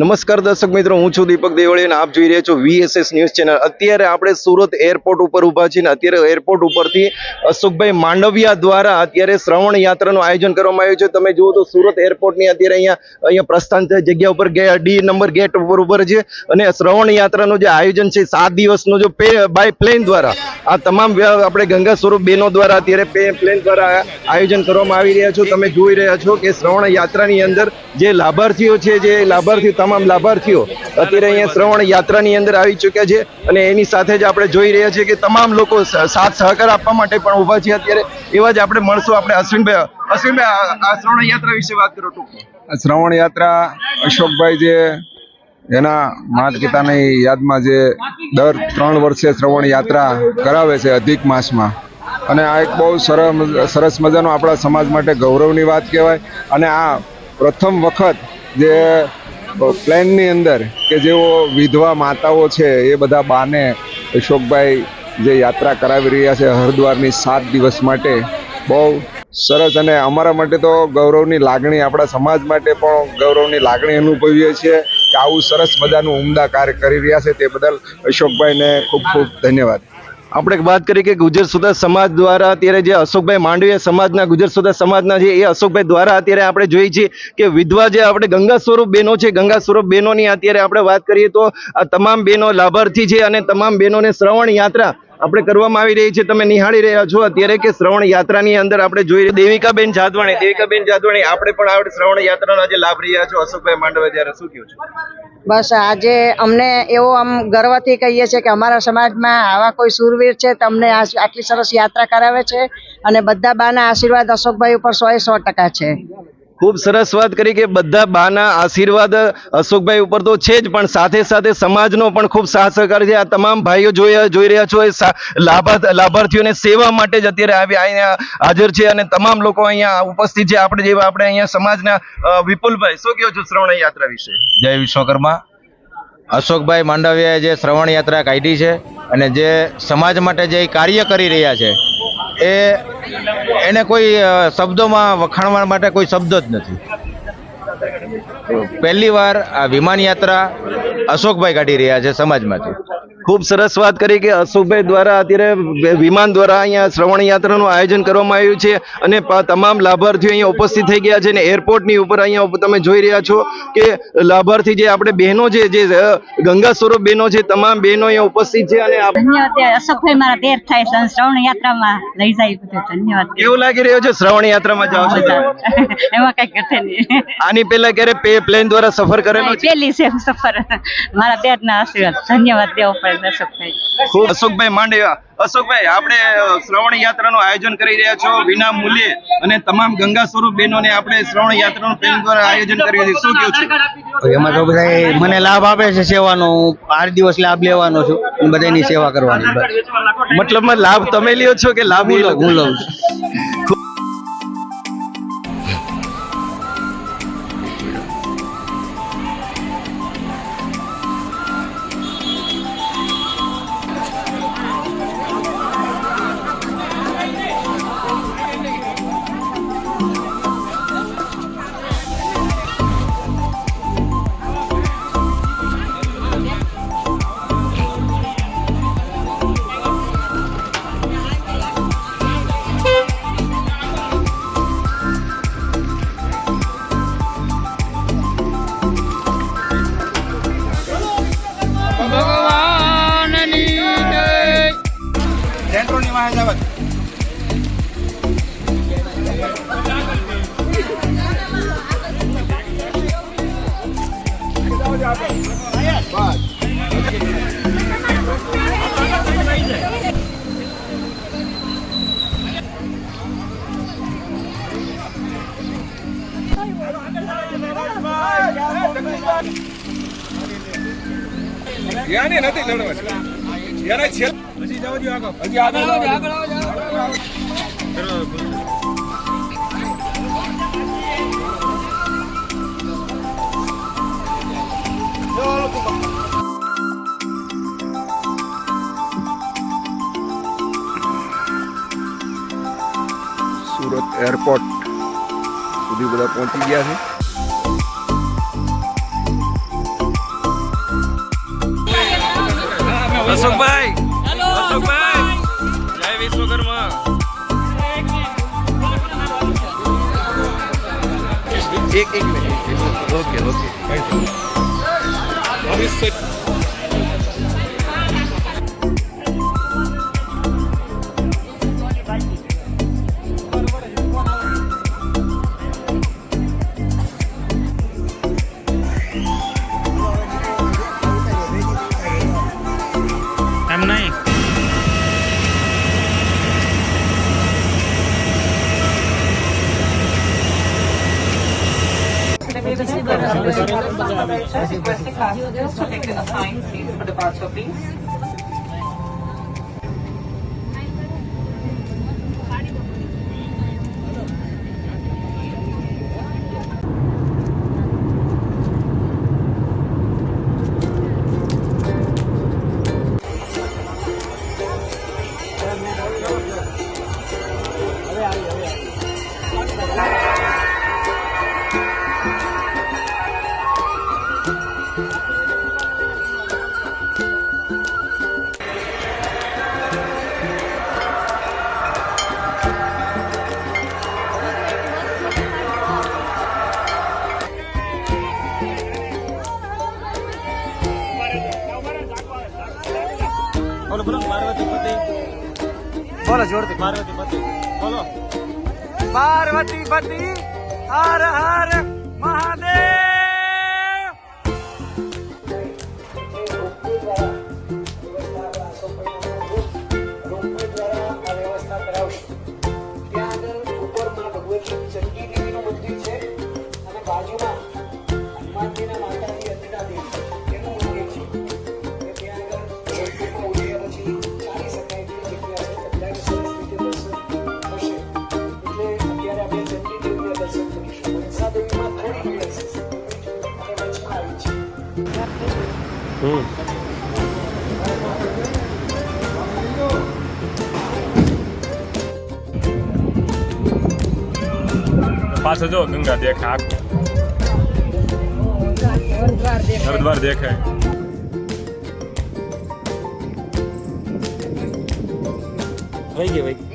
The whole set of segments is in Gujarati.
નમસ્કાર દર્શક મિત્રો, હું છું દીપક દેવળી અને આપ જોઈ રહ્યા છો વીએસએસ ન્યૂઝ ચેનલ. અત્યારે આપણે સુરત એરપોર્ટ ઉપર ઊભા છીએ અને અત્યારે એરપોર્ટ ઉપરથી અશોકભાઈ માંડવિયા દ્વારા અત્યારે શ્રવણ યાત્રાનું આયોજન કરવામાં આવ્યું છે. તમે જુઓ તો સુરત એરપોર્ટની અત્યારે અહીંયા અહીંયા પ્રસ્થાન જગ્યા ઉપર ડી નંબર ગેટ ઉપર ઉપર છે. અને શ્રવણ યાત્રાનું જે આયોજન છે, સાત દિવસનું જો બાય પ્લેન દ્વારા, આ તમામ આપણે ગંગા સ્વરૂપ બેનો દ્વારા અત્યારે પ્લેન દ્વારા આયોજન કરવામાં આવી રહ્યા છો. તમે જોઈ રહ્યા છો કે શ્રવણ યાત્રાની અંદર જે લાભાર્થીઓ છે, જે લાભાર્થીઓ તમામ લાભાર્થીઓ અત્યારે અહીંયા શ્રવણ યાત્રાની અંદર આવી ચૂક્યા છે અને એની સાથે જ આપણે જોઈ રહ્યા છીએ કે તમામ લોકો સાથ સહકાર આપવા માટે પણ ઊભા છે અત્યારે. એવા જ આપણે મળશું આપણે અશ્વિનભાઈ અશ્વિનભાઈ, આ- શ્રવણ યાત્રા વિશે વાત કરો ટૂંકમાં શ્રવણ યાત્રા અશોકભાઈ જે, એના માત પિતાની યાદમાં જે દર ત્રણ વર્ષે શ્રવણ યાત્રા કરાવે છે અધિક માસમાં. અને આ એક બહુ સરસ મજાનો આપણા સમાજ માટે ગૌરવની વાત કહેવાય. અને આ પ્રથમ વખત જે પ્લેનની અંદર કે જેઓ વિધવા માતાઓ છે, એ બધા બાને અશોકભાઈ જે યાત્રા કરાવી રહ્યા છે હરિદ્વારની સાત દિવસ માટે, બહુ સરસ અને અમારા માટે તો ગૌરવની લાગણી આપણા સમાજ માટે પણ ગૌરવની લાગણી અનુભવીએ છીએ કે આવું સરસ મજાનું ઉમદા કાર્ય કરી રહ્યા છે તે બદલ અશોકભાઈને ખૂબ ખૂબ ધન્યવાદ. આપણે વાત કરીએ કે ગુજર સુધા સમાજ દ્વારા અત્યારે જે અશોકભાઈ માંડવીય સમાજના, ગુજર સુધા સમાજના છે એ અશોકભાઈ દ્વારા અત્યારે આપણે જોઈએ છીએ કે વિધવા જે આપણે ગંગા સ્વરૂપ બહેનો છે, ગંગા સ્વરૂપ બહેનોની અત્યારે આપણે વાત કરીએ તો આ તમામ બહેનો લાભાર્થી છે અને તમામ બહેનોને શ્રવણ યાત્રા આપણે કરવામાં આવી રહી છે, તમે નિહાળી રહ્યા છો. અત્યારે કે શ્રવણ યાત્રાની અંદર આપણે જોઈ રહ્યા દેવિકાબેન જાદવાણી દેવિકાબેન જાદવાણી આપણે પણ આપણે શ્રવણ યાત્રાનો આજે લાભ રહ્યા છો. અશોકભાઈ માંડવા ત્યારે શું કહ્યું છે? બસ, આજે અમને એવો આમ ગર્વથી કહીએ છીએ કે અમારા સમાજમાં આવા કોઈ સુરવીર છે, તમને આટલી સરસ યાત્રા કરાવે છે અને બધા બાના આશીર્વાદ અશોકભાઈ ઉપર સો એ સો ટકા છે. ખૂબ સરસ વાત કરી કે બધા બાના આશીર્વાદ અશોકભાઈ ઉપર તો છે જ, પણ સાથે સાથે સમાજનો પણ ખૂબ સાથ સહકાર છે. આ તમામ ભાઈઓ જોઈ જોઈ રહ્યા છો, એ લાભાર્થીઓને સેવા માટે જ અત્યારે આવી અહીંયા હાજર છે અને તમામ લોકો અહીંયા ઉપસ્થિત છે. આપણે જેવા આપણે અહીંયા સમાજના વિપુલભાઈ, શું કહો છો શ્રવણ યાત્રા વિશે? જય વિશ્વકર્મા. અશોકભાઈ માંડવિયાએ જે શ્રવણ યાત્રા કાઢી છે અને જે સમાજ માટે જે કાર્ય કરી રહ્યા છે એ એને કોઈ શબ્દોમાં વખાણવા માટે કોઈ શબ્દ જ નથી. પહેલી વાર આ વિમાન યાત્રા અશોકભાઈ કાઢી રહ્યા છે સમાજમાંથી. ખૂબ સરસ વાત કરી કે અશોકભાઈ દ્વારા અત્યારે વિમાન દ્વારા અહીંયા શ્રવણ યાત્રાનું આયોજન કરવામાં આવ્યું છે અને તમામ લાભાર્થીઓ અહીંયા ઉપસ્થિત થઈ ગયા છે અને એરપોર્ટની ઉપર અહીંયા તમે જોઈ રહ્યા છો કે લાભાર્થી જે આપણે બહેનો છે જે ગંગા સ્વરૂપ બહેનો છે તમામ બહેનો અહીંયા ઉપસ્થિત છે અને અશોકભાઈ મારા દેર થાય છે શ્રવણ યાત્રામાં લઈ જાય ધન્યવાદ. કેવું લાગી રહ્યો છે શ્રવણ યાત્રામાં જાઓ છો એમાં કઈ ઘટે નહીં. આની પહેલા ક્યારે પ્લેન દ્વારા સફર કરેલો છે? પેલી છે સફર. મારા દેર ના આશીર્વાદ. ધન્યવાદ દેવો પડે. અશોકભાઈ ખૂબ અશોકભાઈ માંડેવા અશોકભાઈ આપણે શ્રવણ યાત્રાનું આયોજન કરી રહ્યા છો વિના મૂલ્યે અને તમામ ગંગા સ્વરૂપ બહેનોને આપણે શ્રવણ યાત્રાનું પ્રેમ દ્વારા આયોજન કર્યું છે શું કહો છો? એમાં તો બધા મને લાભ આપે છે સેવાનો. હું આઠ દિવસ લાભ લેવાનો છું અને બધાની સેવા કરવાની. મતલબમાં લાભ તમે લ્યો છો કે લાભ? હું લઉં છું? યાને નથી લડવા યાર છે. હજી જાવ જો આગળ. હજી આગળ આગળ એરપોર્ટ સુધી બધા પહોંચી ગયા છે. અશોકભાઈ! અશોકભાઈ! જય વિશ્વકર્મા! એક એક minute. Okay okay. M passengers to click in the sign, please, for departure, please. બોલો જોરથી. પાર્વતી પતિ. બોલો. પાર્વતી પતિ હર હર મહાદેવ. પાછો જો ગંગા દેખાય. આખું. હરદ્વાર દેખાય. વહી ગયા ભાઈ?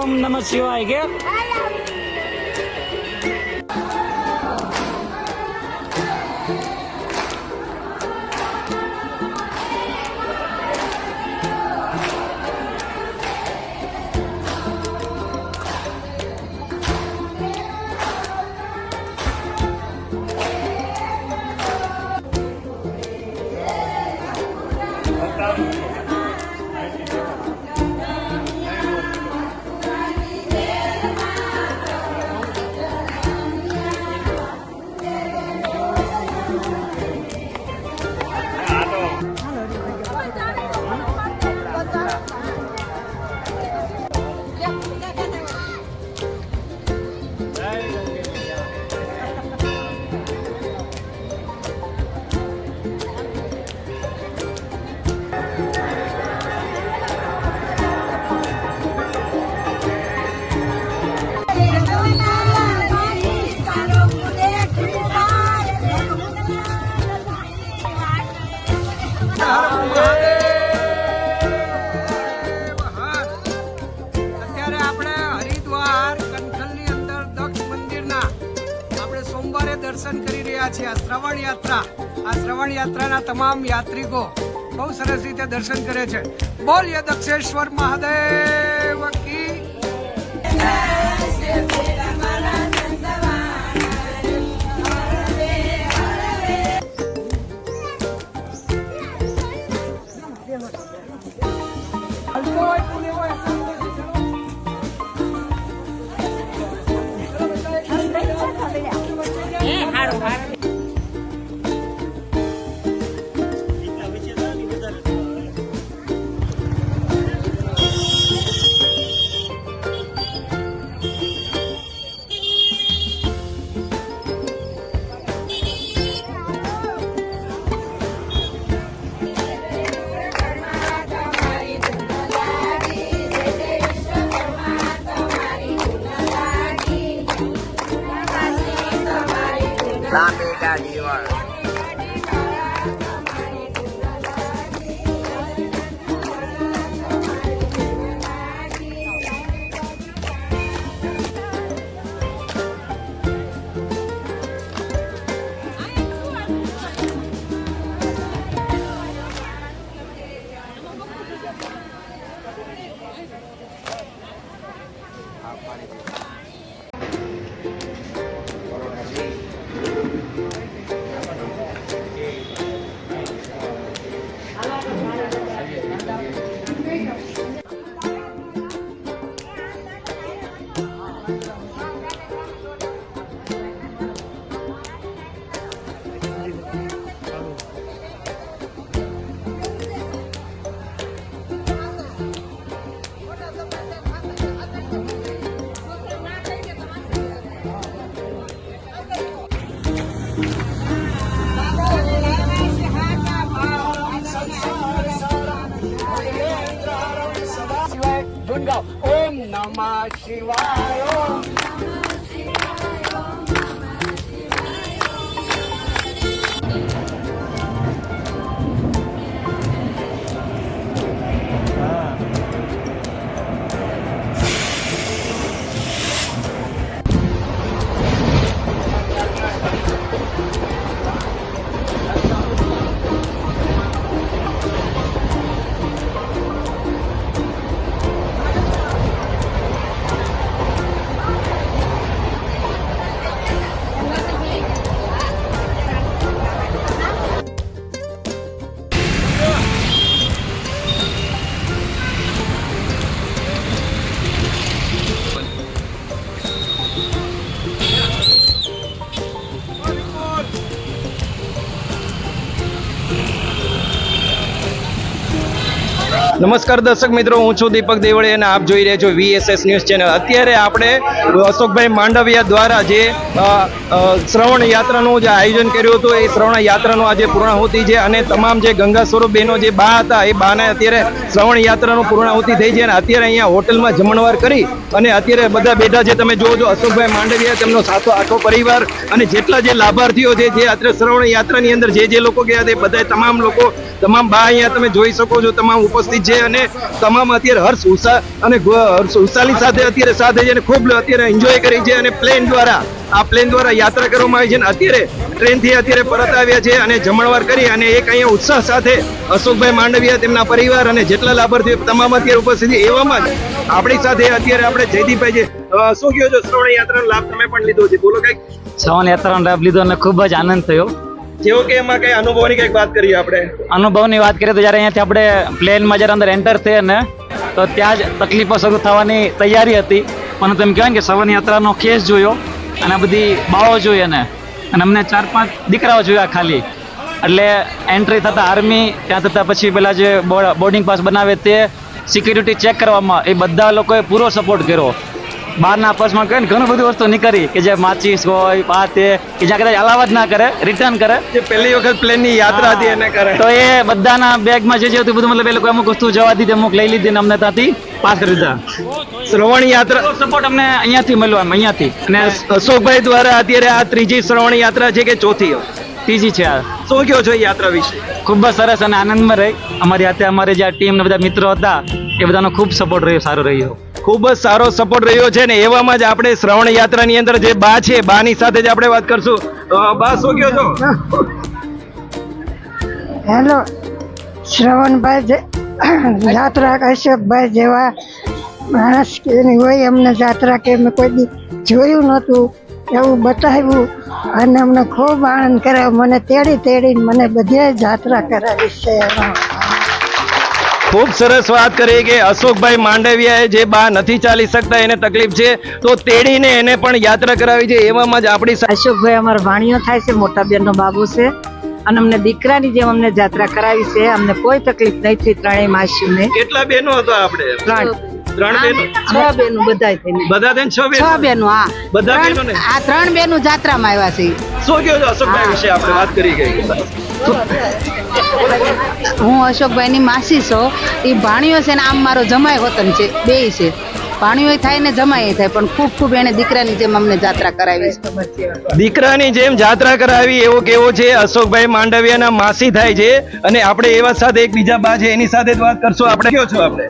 ઓમ નમ શિવાય કે? Thank you. આ શ્રવણ યાત્રા, આ શ્રવણ યાત્રાના તમામ યાત્રિકો બહુ સરસ રીતે દર્શન કરે છે. બોલીએ દક્ષેશ્વર મહાદેવ! નમસ્કાર દર્શક મિત્રો, હું છું દીપક દેવળી અને આપ જોઈ રહ્યા છો વીએસએસ ન્યૂઝ ચેનલ. અત્યારે આપણે અશોકભાઈ માંડવિયા દ્વારા જે શ્રવણ યાત્રાનું જે આયોજન કર્યું હતું, એ શ્રવણ યાત્રાનું આજે પૂર્ણાહુતિ છે અને તમામ જે ગંગા સ્વરૂપ બહેનો જે બા હતા, એ બાને અત્યારે શ્રવણ યાત્રાનું પૂર્ણાહુતિ થઈ છે અને અત્યારે અહીંયા હોટલમાં જમણવાર કરી અને અત્યારે બધા બેઠા છે. તમે જોવો છો, અશોકભાઈ માંડવિયા, તેમનો સાથો આખો પરિવાર અને જેટલા જે લાભાર્થીઓ છે, જે અત્યારે શ્રવણ યાત્રાની અંદર જે જે લોકો ગયા તે બધા તમામ લોકો, તમામ બા અહીંયા તમે જોઈ શકો છો, તમામ ઉપસ્થિત છે અને તમામ અત્યારે હર્ષ ઉષા અને હર્ષ ઉષાલી સાથે અત્યારે સાથે છે અને ખૂબ અત્યારે એન્જોય કરી છે અને પ્લેન દ્વારા, આ પ્લેન દ્વારા યાત્રા કરવામાં આવી છે અત્યારે ટ્રેનથી અત્યારે પરત આવ્યા છે અને જમણવાર કરી અને એક અહીંયા ઉત્સાહ સાથે અશોકભાઈ માંડવિયા તેમના પરિવાર અને જેટલા લાભાર્થીઓ તમામ અત્યારે ઉપસ્થિત એવામાં જ આપણી સાથે અત્યારે આપણે જયદીપભાઈ છે. શું કહો છો? શ્રવણ યાત્રાનો લાભ તમે પણ લીધો છે. બોલો કંઈક. શ્રવણ યાત્રાનો લાભ લીધો અને ખૂબ જ આનંદ થયો. જેવો કે એમાં કઈ અનુભવની કંઈક વાત કરીએ આપણે? અનુભવની વાત કરીએ તો જ્યારે અહીંયાથી આપણે પ્લેનમાં જ્યારે અંદર એન્ટર થઈએ ને, તો ત્યાં જ તકલીફો શરૂ થવાની તૈયારી હતી. પણ તેમ કહેવાય કે સવન યાત્રાનો કેસ જોયો અને બધી બાળો જોઈ અને અને અમને ચાર પાંચ દીકરાઓ જોયા ખાલી. એટલે એન્ટ્રી થતાં આર્મી ત્યાં થતાં પછી પેલા જે બોર્ડિંગ પાસ બનાવે તે સિક્યુરિટી ચેક કરવામાં એ બધા લોકોએ પૂરો સપોર્ટ કર્યો. બહારના પર્સમાં કહે ને ઘણું બધું વસ્તુ નીકળી કે જે માચીસ હોય પાતે કે જ્યાં કદાચ અલાવ જ ના કરે રિટર્ન કરે. જે પહેલી વખત પ્લેનની યાત્રા હતી એને કરે. તો એ બધાના બેગમાં જે જે હતું બધું મતલબ એ લોકો અમુક વસ્તુ જવા દીધી અમુક લઈ લીધી ને અમને ત્યાંથી પાસ કરી દીધા. શ્રવણ યાત્રા સપોર્ટ અમને અહીંયાથી મળ્યો એમ અહીંયાથી. અને અશોકભાઈ દ્વારા અત્યારે આ ત્રીજી શ્રવણ યાત્રા છે કે ચોથી? ત્રીજી છે આ. શું કહો છો યાત્રા વિશે? ખૂબ જ સરસ અને આનંદમાં રહી. અમારી હાથે અમારે જે ટીમ ને બધા મિત્રો હતા એ બધાનો ખૂબ સપોર્ટ રહ્યો સારો રહ્યો. ખૂબ જ સારો સપોર્ટ રહ્યો છે ને એવામાં જ આપણે શ્રવણ યાત્રાની અંદર જે બા છે, બાની સાથે જ આપણે વાત કરશું. બા, શું કહો છો? હેલો, શ્રવણભાઈ યાત્રા કશ્યપભાઈ જેવા માણસ એની હોય અમને જાત્રા કે મેં કોઈ દી જોયું નહોતું, એવું બતાવ્યું અને અમને ખૂબ આનંદ કરાવ્યો મને તેડી તેડીને મને બધે જાત્રા કરાવી છે એમાં. ખૂબ સરસ વાત કરી કે અશોકભાઈ માંડવિયાએ જે બા નથી ચાલી શકતા એને તકલીફ છે તો તેડીને એને પણ યાત્રા કરાવી છે. એવામાં જ આપણી અશોકભાઈ અમારો ભાણિયો થાય છે મોટા બેનનો બાબુ છે. અને અમને દીકરાની જેમ અમને જાત્રા કરાવી છે. અમને કોઈ તકલીફ નહીં થઈ ત્રણેય માસીઓને. કેટલા બેનો હતો આપણે? ત્રણ. ત્રણ બેનો છ બેનું બધા થઈને. બધા થઈને છ છ બેનો બેનું હા. બધા ત્રણ- બહેનોને? આ ત્રણ બેનું જાત્રામાં આવ્યા છે. શું કહ્યું અશોકભાઈ વિશે? આપણે વાત કરી ગઈ. હું અશોકભાઈની માસી છું. એ ભાણીઓ છે ને આમ મારો જમાય વતન છે. બે છે. ભાણીઓ થાય ને જમાય થાય, પણ ખૂબ ખૂબ એને દીકરાની જેમ અમને જાત્રા કરાવી દીકરાની જેમ જાત્રા કરાવી, એવો કેવો છે? અશોકભાઈ માંડવિયાના માસી થાય છે. અને આપણે એવા સાથે એક બીજા બા છે એની સાથે જ વાત કરશું. આપણે કયો છો આપણે?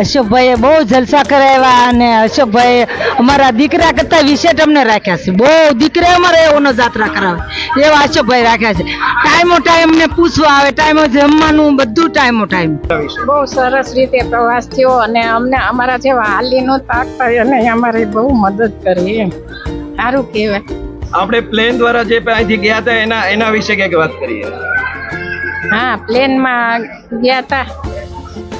અશોકભાઈએ બહુ જલસા કરાવ્યા અને અશોકભાઈ અમારા દીકરા કરતા વિશેષ અમને રાખ્યા છે. બહુ દીકરા અમારે એવોનો જાત્રા કરાવે. એવા અશોકભાઈ રાખ્યા છે. ટાઈમો ટાઈમ ને પૂછવા આવે ટાઈમો જમવાનું બધું ટાઈમો ટાઈમ. બહુ સરસ રીતે પ્રવાસ થયો અને અમને અમારા જેવા હાલી નો તાક થાય અને અમારી બહુ મદદ કરી એમ. સારું કહેવાય. આપણે પ્લેન દ્વારા જે અહીંથી ગયા હતા એના એના વિશે કંઈક વાત કરીએ. હા પ્લેનમાં ગયા હતા.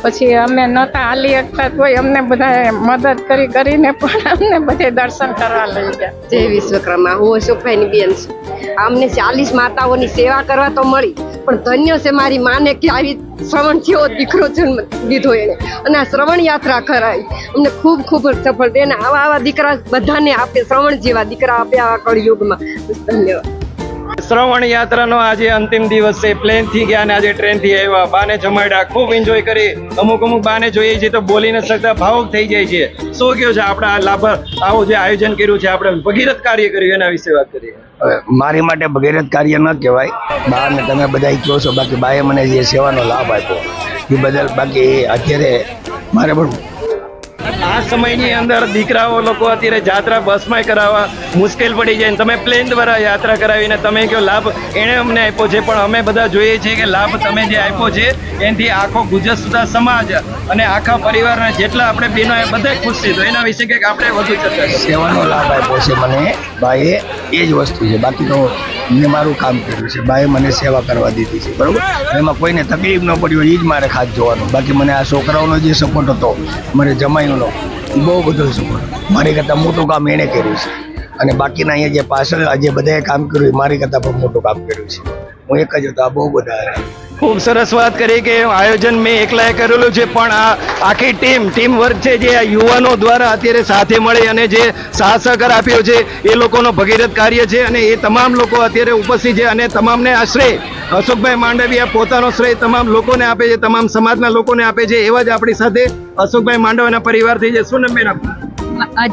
પછી અમે નહોતા હાલી શકતા, તોય અમને બધા મદદ કરી કરીને પણ અમને બધે દર્શન કરવા લઈ ગયા. જય વિશ્વકર્મા. હું અશોકભાઈની બેન છું. અમને ચાલીસ માતાઓની સેવા કરવા તો મળી, પણ ધન્ય છે મારી માને કે આવી શ્રવણ થયો, દીકરો જન્મ દીધો એને અને આ શ્રવણ યાત્રા કરાવી અમને ખૂબ ખૂબ સફળ. તેને આવા આવા દીકરા બધાને આપે, શ્રવણ જેવા દીકરા આપે આવા કળયુગમાં. ધન્યવાદ. શ્રવણ યાત્રાનો આજે અંતિમ દિવસ છે. પ્લેનથી ગયા અને આજે ટ્રેનથી આવ્યા. બાને જમાડ્યા. ખૂબ એન્જોય કરી. અમુક અમુક બાને જોઈએ છે તો બોલી ન શકતા ભાવુક થઈ જાય છે. શું કયો છે આપણે આ લાભ, આવું જે આયોજન કર્યું છે, આપણે ભગીરથ કાર્ય કર્યું, એના વિશે વાત કરીએ. મારી માટે ભગીરથ કાર્ય ન કહેવાય. બા ને તમે બધા કહો છો, બાકી બાએ મને જે સેવાનો લાભ આપ્યો, એ બદલ બાકી અત્યારે મારે પણ આ સમયની અંદર દીકરાઓ લોકો અત્યારે જાત્રા બસમાં કરાવવા મુશ્કેલ પડી જાય તમે પ્લેન દ્વારા યાત્રા કરાવીને તમે કહો લાભ એણે અમને આપ્યો છે. પણ અમે બધા જોઈએ છીએ કે લાભ તમે જે આપ્યો છે, એનાથી આખો ગુજરાત સુધા સમાજ અને આખા પરિવારના જેટલા આપણે બહેનો એ બધા ખુશ છે. તો એના વિશે કંઈક આપણે વધુ ચર્ચા સેવાનો લાભ આપ્યો છે મને. ભાઈએ એ જ વસ્તુ છે. બાકી તો મેં મારું કામ કર્યું છે. બાએ મને સેવા કરવા દીધી છે. બરાબર? એમાં કોઈને તકલીફ ન પડી હોય એ જ મારે ખાસ જોવાનું. બાકી મને આ છોકરાઓનો જે સપોર્ટ હતો, મને જમાઈનો એ બહુ બધો સપોર્ટ મારી કરતાં મોટું કામ એણે કર્યું છે. અને બાકીના અહીંયા જે પાછળ જે બધાએ કામ કર્યું મારી કરતાં પણ મોટું કામ કર્યું છે. હું એક જ હતો, આ બહુ બધા ખૂબ સરસ વાત કરી કે આયોજન મેં એકલાએ કરેલું છે, પણ આ આખી ટીમ ટીમ વર્ક છે જે આ યુવાનો દ્વારા અત્યારે સાથે મળી અને જે સાહસ સહકાર આપ્યો છે, એ લોકોનો ભગીરથ કાર્ય છે અને એ તમામ લોકો અત્યારે ઉપસ્થિત છે અને તમામને આ અશોકભાઈ માંડવિયા પોતાનો શ્રેય તમામ લોકોને આપે છે, તમામ સમાજના લોકોને આપે છે, એવા જ આપણી સાથે અશોકભાઈ માંડવિયાના પરિવારથી જે સુનમ આપનું?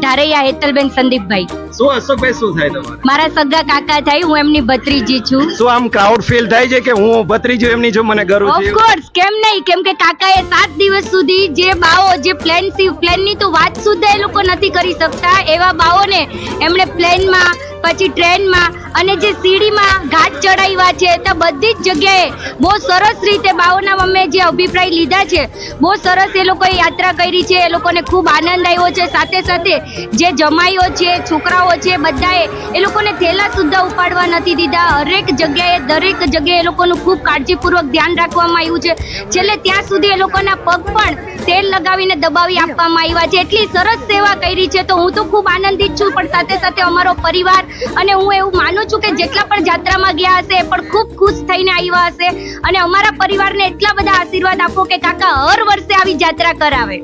ધારૈયા હેતલબેન સંદીપભાઈ. શું અશોકભાઈ શું થાય તમારે? મારા સગા કાકા થાય હું એમની ભત્રીજી છું. શું આમ ક્રાઉડ ફીલ થાય છે કે હું ભત્રીજી એમની જો મને ગર્વ છે ઓફકોર્સ કેમ નહીં? કેમ કે કાકાએ સાત દિવસ સુધી જે બાઓ જે પ્લેન સી પ્લેનની તો વાત સુદ્ધા એ લોકો નથી કરી શકતા. એવા બાઓને એમણે પ્લેનમાં પછી ટ્રેનમાં અને જે સીડીમાં ઘાટ ચડાવ્યા છે, તો બધી જ જગ્યાએ બહુ સરસ રીતે બાઓના અમે જે અભિપ્રાય લીધા છે, બહુ સરસ એ લોકોએ યાત્રા કરી છે, એ લોકોને ખૂબ આનંદ આવ્યો છે. સાથે સાથે જે જમાઈઓ છે, છોકરાઓ છે, બધાએ એ લોકોને થેલા સુદ્ધા ઉપાડવા નથી દીધા. હરેક જગ્યાએ, દરેક જગ્યાએ એ લોકોનું ખૂબ કાળજીપૂર્વક ધ્યાન રાખવામાં આવ્યું છે. છેલ્લે ત્યાં સુધી એ લોકોના પગ પણ તેલ લગાવીને દબાવી આપવામાં આવ્યા છે. એટલી સરસ સેવા કરી છે, તો હું તો ખૂબ આનંદિત છું. પણ સાથે સાથે અમારો પરિવાર અને હું એવું માનું છું કે જેટલા પણ જાત્રામાં ગયા હશે એ પણ ખૂબ ખુશ થઈને આવ્યા હશે. અને અમારા પરિવારને એટલા બધા આશીર્વાદ આપો કે કાકા હર વર્ષે આવી જાત્રા કરાવે.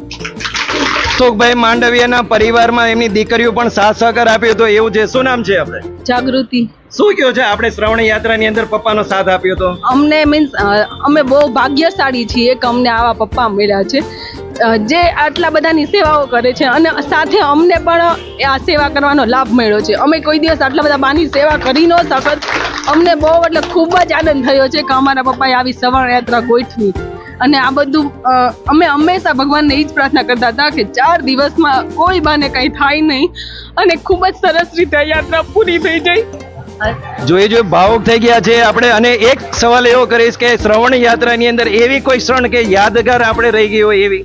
અશોકભાઈ માંડવિયાના પરિવારમાં એમની દીકરીઓ પણ સાથ સહકાર આપ્યો તો એવું છે. શું નામ છે આપણે જાગૃતિ. શું કયો છે આપણે શ્રવણ યાત્રાની અંદર પપ્પાનો સાથ આપ્યો તો? અમને મીન્સ અમે બહુ ભાગ્યશાળી છીએ કે અમને આવા પપ્પા મળ્યા છે. જે આટલા બધાની સેવાઓ કરે છે અને સાથે અમને પણ આ સેવા કરવાનો લાભ મળ્યો છે. અમે કોઈ દિવસ આટલા બધા બાની સેવા કરી ન શકત. અમને બહુ એટલે ખૂબ જ આનંદ થયો છે કે અમારા પપ્પાએ આવી સવર્ણ યાત્રા ગોઠવી. અને આ બધું અમે હંમેશા ભગવાનને એ જ પ્રાર્થના કરતા હતા કે ચાર દિવસમાં કોઈ બાને કંઈ થાય નહીં. અને ખૂબ જ સરસ રીતે યાત્રા પૂરી થઈ જાય. જોઈ જોઈએ, ભાવુક થઈ ગયા છે આપણે અને એક સવાલ એવો કરીશ કે શ્રવણ યાત્રાની અંદર એવી કોઈ ક્ષણ કે યાદગાર આપણે રહી ગઈ હોય એવી?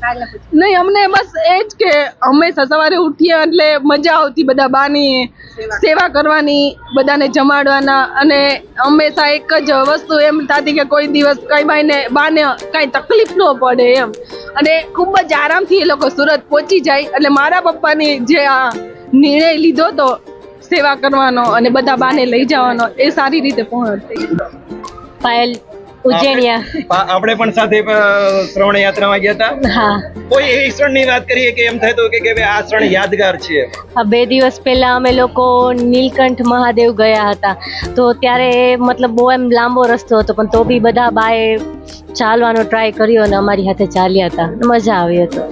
નહીં, અમને બસ એ જ કે હંમેશા સવારે ઉઠીએ એટલે મજા આવતી બધા બાની સેવા કરવાની, બધાને જમાડવાના અને હંમેશા એક જ વસ્તુ એમ થતી કે કોઈ દિવસ કઈ બાઈને, બાને કાંઈ તકલીફ ન પડે એમ. અને ખૂબ જ આરામથી એ લોકો સુરત પહોંચી જાય. એટલે મારા પપ્પાની જે આ નિર્ણય લીધો તો સેવા કરવાનો અને બધા બાને લઈ જવાનો એ સારી રીતે પૂર્ણ થઈ પાયલ ઉજ્જૈનિયા આપણે પણ સાથે શ્રવણ યાત્રામાં ગયા હતા. હા. કોઈ એવી ક્ષણની વાત કરીએ કે એમ થતું કે કે આ ક્ષણ યાદગાર છે આ બે દિવસ પહેલા અમે લોકો નીલકંઠ મહાદેવ ગયા હતા. તો ત્યારે મતલબ બહુ એમ લાંબો રસ્તો હતો પણ તો બી બધા બાએ ચાલવાનો ટ્રાય કર્યો અને અમારી સાથે ચાલ્યા હતા. મજા આવી હતી.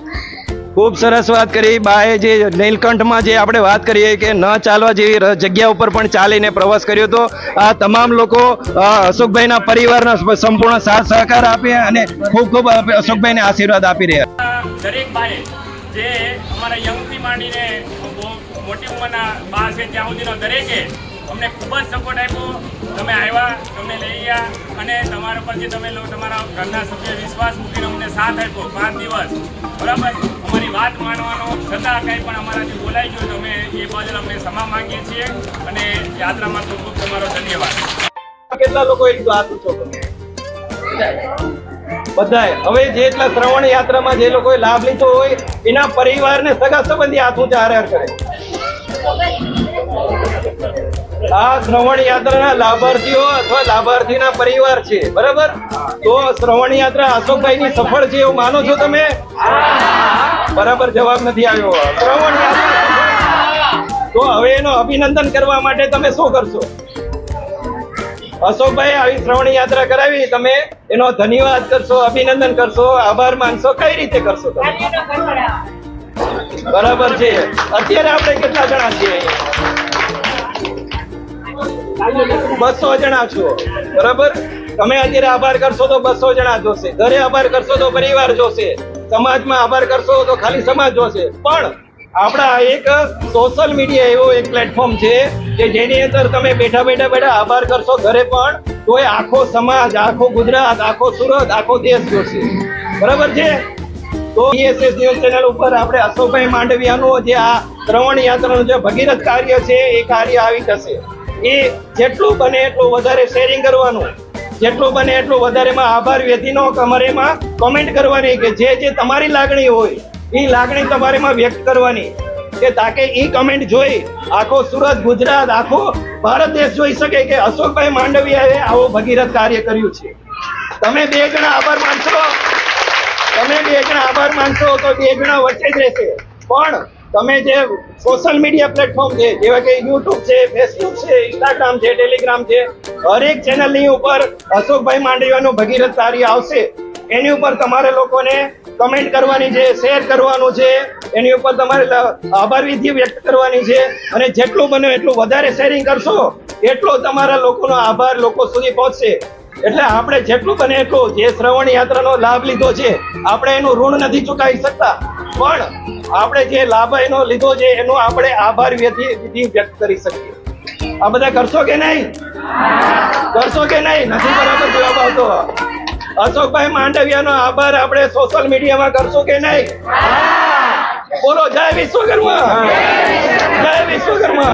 ખૂબ સરસ વાત કરી. બાએ જે નીલકંઠમાં જે આપણે વાત કરીએ કે ન ચાલવા જેવી જગ્યા ઉપર પણ ચાલીને પ્રવાસ કર્યો તો આ તમામ લોકો અશોકભાઈના પરિવારના સંપૂર્ણ સાથ સહકાર આપે અને ખૂબ ખૂબ અશોકભાઈને આશીર્વાદ આપી રહ્યા. દરેક બાએ જે અમારા યંગથી માંડીને મોટી ઉંમરના બા છે, ત્યાં સુધીનો દરેકે અમને ખૂબ જ સપોર્ટ આપ્યો. તમે આવ્યા, તમે લઈ ગયા અને તમારા પર જે તમે લો, તમારા ઘરના સભ્ય વિશ્વાસ મૂકીને અમને સાથ આપ્યો. પાંચ દિવસ. બરાબર? અમારી વાત માનવાનો છતાં કંઈ પણ અમારાથી બોલાઈ ગયું. તો અમે એ બદલ અમે ક્ષમા માંગીએ છીએ અને યાત્રામાં ખૂબ ખૂબ તમારો ધન્યવાદ. કેટલા લોકો એક હાથ છો બધાએ હવે જેટલા શ્રવણ યાત્રામાં જે લોકોએ લાભ લીધો હોય, એના પરિવારને સગા સંબંધી હાથ ઊંચા હાર કરે. આ શ્રવણ યાત્રાના લાભાર્થીઓ અથવા લાભાર્થીના પરિવાર છે બરાબર? તો શ્રવણ યાત્રા અશોકભાઈની સફળ છે એવું માનો છો તમે? બરાબર જવાબ નથી આવ્યો. શ્રવણ યાત્રા. તો હવે એનો અભિનંદન કરવા માટે તમે શું કરશો? અશોકભાઈ આવી શ્રવણ યાત્રા કરાવી તમે એનો ધન્યવાદ કરશો અભિનંદન કરશો આભાર માનશો કઈ રીતે કરશો તમે? બરાબર છે. અત્યારે આપણે કેટલા જણા છીએ? બસો જણા છો. બરાબર? તમે અત્યારે આભાર કરશો તો બસો જણા જોશે. ઘરે આભાર કરશો તો પરિવાર જોશે. સમાજમાં આભાર કરશો તો ખાલી સમાજ જોશે. પણ આપણા એક સોશિયલ મીડિયા એવો એક પ્લેટફોર્મ છે કે જેની અંદર તમે બેઠા બેઠા બેઠા આભાર કરશો ઘરે પણ તો એ આખો સમાજ, આખો ગુજરાત, આખો સુરત, આખો દેશ જોશે. બરાબર છે? તો બીએસએસ ન્યૂઝ ચેનલ ઉપર આપણે અશોકભાઈ માંડવિયાનું જે આ શ્રવણ યાત્રાનું જે ભગીરથ કાર્ય છે, એ કાર્ય આવી જશે. એ જેટલું બને એટલું વધારે શેરિંગ કરવાનું. જેટલું બને એટલું વધારેમાં આભાર વ્યક્તિનો કમરેમાં કોમેન્ટ કરવાની કે જે જે તમારી લાગણી હોય, એ લાગણી તમારેમાં વ્યક્ત કરવાની. કે તાકે એ કમેન્ટ જોઈ, આખો સુરત, ગુજરાત, આખો ભારત દેશ જોઈ શકે કે અશોકભાઈ માંડવિયાએ આવો ભગીરથ કાર્ય કર્યું છે. તમે બે જણા આભાર માનશો? તમે બે જણા આભાર માનશો તો બે જણા વચ્ચે જ રહેશે. પણ તમે જે સોશિયલ મીડિયા પ્લેટફોર્મ છે, જેવા કે યુટ્યુબ છે ફેસબુક છે ઇન્સ્ટાગ્રામ છે ટેલિગ્રામ છે, હરેક ચેનલની ઉપર અશોકભાઈ માંડવીયાનું ભગીરથ તારી આવશે. એની ઉપર તમારે લોકોને કમેન્ટ કરવાની છે શેર કરવાનું છે, એની ઉપર તમારે આભાર વિધિ વ્યક્ત કરવાની છે, અને જેટલું બને એટલું વધારે શેરિંગ કરશો, એટલો તમારા લોકોનો આભાર લોકો સુધી પહોંચશે. એટલે આપણે જેટલું બને એટલું જે શ્રવણ યાત્રાનો લાભ લીધો છે, આપણે એનું ઋણ નથી ચૂકાવી શકતા. પણ આપણે જે લાભ એનો લીધો છે, એનો આપણે આભાર વિધિ વ્યક્ત કરી શકીએ. આ બધા કરશો કે નહીં? કરશો કે નહીં? નથી બરાબર જવાબ આવતો. અશોકભાઈ માંડવિયાનો આભાર આપણે સોશિયલ મીડિયામાં કરશો કે નહીં? બોલો, જય વિશ્વકર્મા! જય વિશ્વકર્મા!